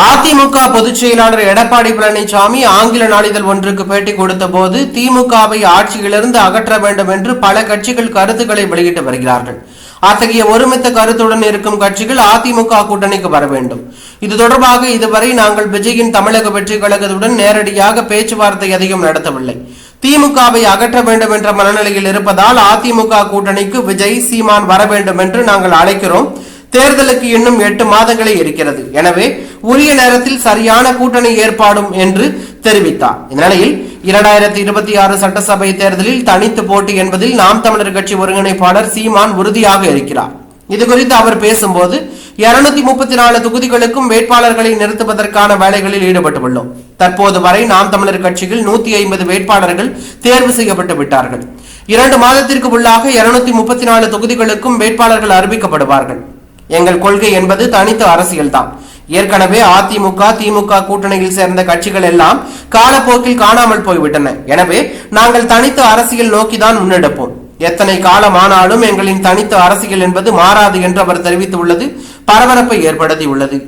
அதிமுக பொதுச் செயலாளர் எடப்பாடி பழனிசாமி ஆங்கில நாளிதழ் ஒன்றுக்கு பேட்டி கொடுத்த போது திமுகவை ஆட்சியிலிருந்து அகற்ற வேண்டும் என்று பல கட்சிகள் கருத்துக்களை வெளியிட்டு வருகிறார்கள். அத்தகைய ஒருமித்த கருத்துடன் இருக்கும் கட்சிகள் அதிமுக கூட்டணிக்கு வர வேண்டும். இது தொடர்பாக இதுவரை நாங்கள் விஜயின் தமிழக வெற்றி கழகத்துடன் நேரடியாக பேச்சுவார்த்தை அதிகம் நடத்தவில்லை. திமுகவை அகற்ற வேண்டும் என்ற மனநிலையில் இருப்பதால் அதிமுக கூட்டணிக்கு விஜய் சீமான் வர வேண்டும் என்று நாங்கள் அழைக்கிறோம். தேர்தலுக்கு இன்னும் எட்டு மாதங்களே இருக்கிறது. எனவே உரிய நேரத்தில் சரியான கூட்டணி ஏற்பாடும் என்று தெரிவித்தார். இந்நிலையில் இரண்டாயிரத்தி இருபத்தி ஆறு சட்டசபை தேர்தலில் தனித்து போட்டி என்பதில் நாம் தமிழர் கட்சி ஒருங்கிணைப்பாளர் சீமான் உறுதியாக இருக்கிறார். இது குறித்து அவர் பேசும்போது இருநூத்தி முப்பத்தி நாலு தொகுதிகளுக்கும் வேட்பாளர்களை நிறுத்துவதற்கான வேலைகளில் ஈடுபட்டுள்ளோம். தற்போது வரை நாம் தமிழர் கட்சியில் நூத்தி ஐம்பது வேட்பாளர்கள் தேர்வு செய்யப்பட்டு விட்டார்கள். இரண்டு மாதத்திற்கு உள்ளாக இருநூத்தி முப்பத்தி நாலு தொகுதிகளுக்கும் வேட்பாளர்கள் அறிவிக்கப்படுவார்கள். எங்கள் கொள்கை என்பது தனித்து அரசியல் தான் ஏற்கனவே அதிமுக திமுக கூட்டணியில் சேர்ந்த கட்சிகள் எல்லாம் காலப்போக்கில் காணாமல் போய்விட்டன. எனவே நாங்கள் தனித்து அரசியல் நோக்கிதான் முன்னெடுப்போம். எத்தனை காலமானாலும் எங்களின் தனித்து அரசியல் என்பது மாறாது என்று அவர் தெரிவித்துள்ளது. பரபரப்பை ஏற்படுத்தியுள்ளது.